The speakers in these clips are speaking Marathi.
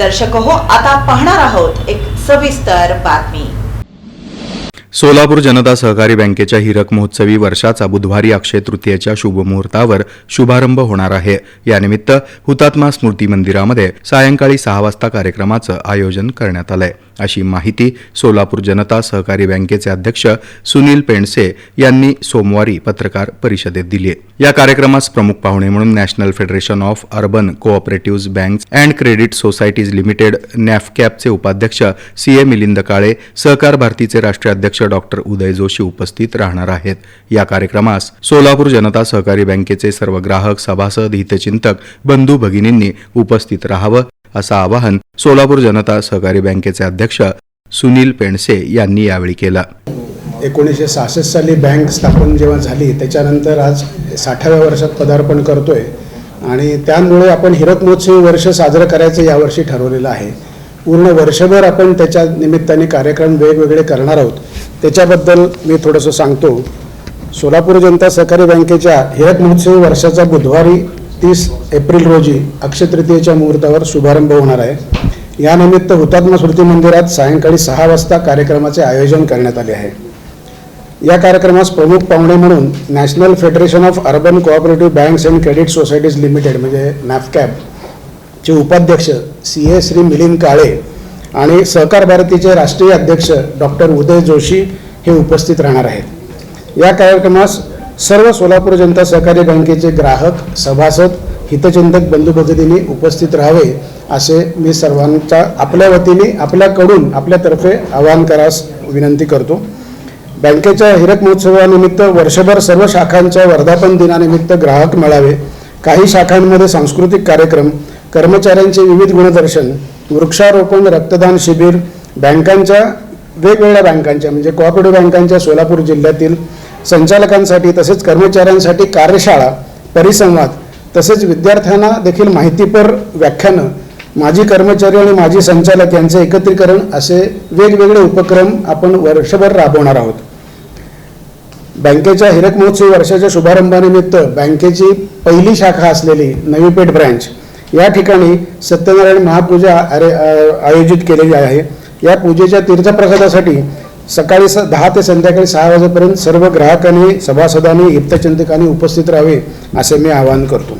दर्शक हो आता पाहणार आहोत एक सविस्तर बातमी. सोलापूर जनता सहकारी बँकेच्या हिरक महोत्सवी वर्षाचा बुधवारी अक्षय तृतीयेच्या शुभमुहूर्तावर शुभारंभ होणार आहे. यानिमित्त हुतात्मा स्मृती मंदिरामध्ये सायंकाळी सहा वाजता कार्यक्रमाचं आयोजन करण्यात आलंय. अशी माहिती सोलापूर जनता सहकारी बँकेचे अध्यक्ष सुनील पेंडसे यांनी सोमवारी पत्रकार परिषदेत दिली. या कार्यक्रमास प्रमुख पाहुणे म्हणून national federation of urban cooperative banks and credit societies limited नॅफकॅपचे उपाध्यक्ष सी ए मिलिंद काळे सहकार भारतीचे राष्ट्रीय अध्यक्ष डॉक्टर उदय जोशी उपस्थित राहणार आहेत. या कार्यक्रमास सोलापूर जनता सहकारी बँकेचे सर्व ग्राहक सभासद हितचिंतक बंधू भगिनींनी उपस्थित राहावं असं आवाहन सोलापूर जनता सहकारी बँकेचे अध्यक्ष सुनील पेंडसे यांनी यावेळी केला. एकोणीसशे सहासष्ट साली बँक स्थापन जेव्हा झाली त्याच्यानंतर आज साठाव्या वर्षात पदार्पण करतोय. आणि त्यामुळे आपण हिरक महोत्सवी वर्ष साजरं करायचं यावर्षी ठरवलेलं आहे. पूर्ण वर्षभर आपण त्याच्या निमित्ताने कार्यक्रम वेगवेगळे करणार आहोत. त्याच्याबद्दल मी थोडंसं सांगतो. सोलापूर जनता सहकारी बँकेच्या हिरक महोत्सवी वर्षाचा बुधवारी तीस एप्रिल रोजी अक्षय तृतीयेच्या मुहूर्तावर शुभारंभ होणार आहे. यानिमित्त हुतात्मा स्मृती मंदिरात सायंकाळी सहा वाजता कार्यक्रमाचे आयोजन करण्यात आले आहे. या कार्यक्रमास प्रमुख पाहुणे म्हणून national federation of urban cooperative banks and credit societies limited म्हणजे नॅफकॅप चे उपाध्यक्ष सी ए श्री मिलिंद काळे आणि सहकार भारतीचे राष्ट्रीय अध्यक्ष डॉक्टर उदय जोशी हे उपस्थित राहणार आहेत. या कार्यक्रमास सर्व सोलापूर जनता सहकारी बँकेचे ग्राहक सभासद हितचिंतक बंधू भगिनींनी उपस्थित राहावे असे मी सर्वांच्या आपल्या वतीने आपल्याकडून आपल्यातर्फे आवाहन करास विनंती करतो. बँकेच्या हिरक महोत्सवानिमित्त वर्षभर सर्व शाखांच्या वर्धापन दिनानिमित्त ग्राहक मेळावे काही शाखांमध्ये सांस्कृतिक कार्यक्रम कर्मचाऱ्यांचे विविध गुणदर्शन वृक्षारोपण रक्तदान शिबिर बँकांच्या वेगवेगळ्या बँकांच्या म्हणजे कोऑपरेटिव्ह बँकांच्या सोलापूर जिल्ह्यातील संचालकांसाठी तसेच कर्मचाऱ्यांसाठी कार्यशाळा परिसंवाद तसेच विद्यार्थ्यांना देखील माहितीपर व्याख्यानं माजी कर्मचारी आणि माजी संचालक यांचे एकत्रीकरण असे वेगवेगळे उपक्रम आपण वर्षभर राबवणार आहोत. बँकेच्या हिरक महोत्सवी वर्षाच्या शुभारंभानिमित्त बँकेची पहिली शाखा असलेली नवीपेठ ब्रँच या ठिकाणी सत्यनारायण महापूजा अरे आयोजित केलेली आहे. या पूजेच्या तीर्थप्रसादासाठी सकाळी स दहा ते संध्याकाळी सहा वाजेपर्यंत सर्व ग्राहकांनी सभासदांनी हितचिंतकांनी उपस्थित राहावे असे मी आवाहन करतो.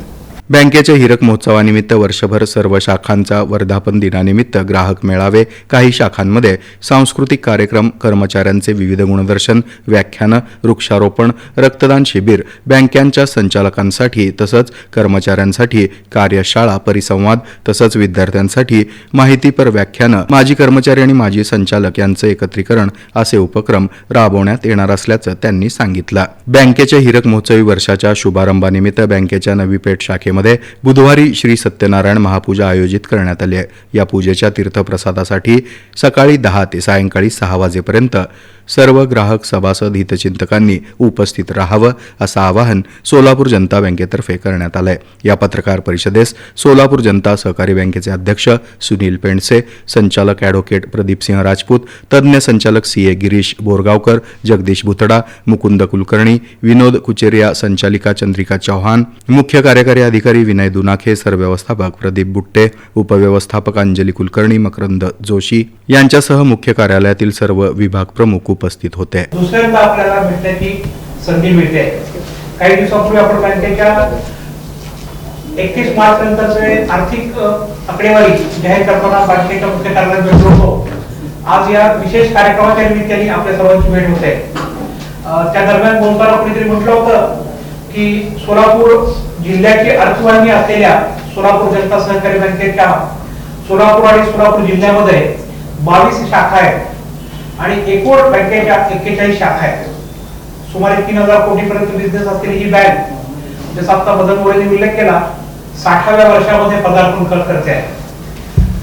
बँकेच्या हिरक महोत्सवानिमित्त वर्षभर सर्व शाखांचा वर्धापन दिनानिमित्त ग्राहक मेळावे. काही शाखांमध्ये सांस्कृतिक कार्यक्रम कर्मचाऱ्यांचे विविध गुणदर्शन व्याख्यानं वृक्षारोपण रक्तदान शिबिर बँकांच्या संचालकांसाठी तसंच कर्मचाऱ्यांसाठी कार्यशाळा परिसंवाद तसंच विद्यार्थ्यांसाठी माहितीपर व्याख्यानं. माजी कर्मचारी आणि माजी संचालक यांचं एकत्रीकरण असे उपक्रम राबवण्यात येणार असल्याचं त्यांनी सांगितलं. बँकेच्या हिरक महोत्सवी वर्षाच्या शुभारंभानिमित्त बँकेच्या नवी पेठ शाखेमध्ये बुधवारी श्री सत्यनारायण महापूजा आयोजित करण्यात आली आहे. या पूजेच्या तीर्थप्रसादासाठी सकाळी दहा ते सायंकाळी सहा वाजेपर्यंत सर्व ग्राहक सभासद हितचिंतकांनी उपस्थित राहावं असं आवाहन सोलापूर जनता बँकेतर्फे करण्यात आलंय. या पत्रकार परिषदेस सोलापूर जनता सहकारी बँकेचे अध्यक्ष सुनील पेंडसे संचालक ॲडव्होकेट प्रदीपसिंह राजपूत तज्ज्ञ संचालक सी ए गिरीश बोरगावकर जगदीश भुतडा मुकुंद कुलकर्णी विनोद कुचेरिया संचालिका चंद्रिका चौहान मुख्य कार्यकारी अधिकारी विनय दुनाखे सरव्यवस्थापक प्रदीप बुट्टे उपव्यवस्थापक अंजली कुलकर्णी मकरंद जोशी यांच्यासह मुख्य कार्यालयातील सर्व विभाग प्रमुख उपस्थित होते. दुसऱ्यांदा आपल्याला भेटण्याची संधी मिळते. काही दिवसापूर्वी आपण बँकेच्या एकतीस मार्च नंतरचे आर्थिक आकडेवारी जाहीर करताना बँकेच्या मुख्य कार्यालयात भेटलो होतो. आज या विशेष कार्यक्रमाच्या निमित्ताने आपल्या सर्वांची भेट होते. त्या दरम्यान बोलताना कुणीतरी म्हटलं होतं की सोलापूर जिल्ह्याची अर्थवाहिनी असलेल्या सोलापूर जनता सहकारी बँकेच्या सोलापूर आणि सोलापूर जिल्ह्यामध्ये बावीस शाखा आहेत. आणि एकूण बँकेच्या एक्केचाळीस शाखा आहेत. सुमारे तीन हजार कोटी पर्यंत बिझनेस असलेली ही बँक जसा आता मदन मोरेने उल्लेख केला साठाव्या वर्षामध्ये पदार्पण कर करते आहे.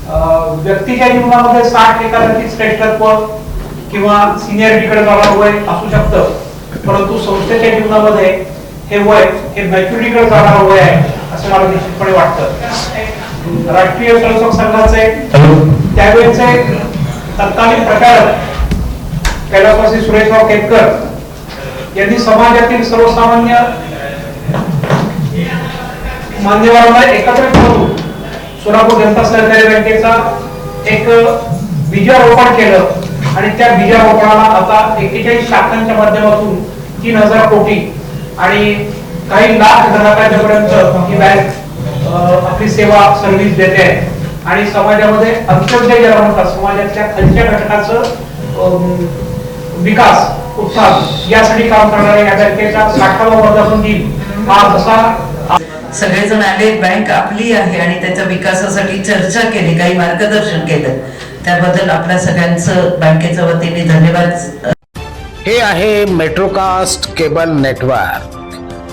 अं, व्यक्तीच्या जीवनामध्ये साठ हे कदाचित श्रेष्ठत्व किंवा सिनियरिटीकडे जाणारं वय असू शकतं परंतु संस्थेच्या जीवनामध्ये हे वय हे मॅच्युरिटीकडे जाणारं वय आहे असं मला निश्चितपणे वाटतं. राष्ट्रीय स्वयंसेवक संघाचे त्यावेळेचे तत्कालीन प्रचारक कैलासवासी सुरेशराव केतकर यांनी समाजातील सर्वसामान्य मान्यवरांना एकत्रित करून सोलापूर जनता सहकारी बँकेचा एक बीजारोपण केलं. आणि त्या बीजारोपणाला आता एक्केचाळीस शाखांच्या माध्यमातून तीन हजार कोटी आणि काही लाख ग्राहकांच्या पर्यंत ही बँक आपली सेवा सर्व्हिस देते. आहे आणि समाजामध्ये अंत्योदय ज्याला म्हणतात. समाजाच्या खालच्या घटकाचं विकास उत्थान यासाठी काम करणाऱ्या या बँकेचा साठावा वर्धापन दिन हा जसा सगळेजण आले बँक आपली आहे आणि त्याच्या विकासासाठी चर्चा केली काही मार्गदर्शन केलं. त्याबद्दल आपल्या सगळ्यांचं बँकेच्या वतीने धन्यवाद. हे आहे मेट्रोकास्ट केबल नेटवर्क.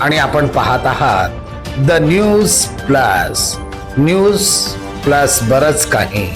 आणि आपण पाहत आहात the news plus. News plus बरच काही.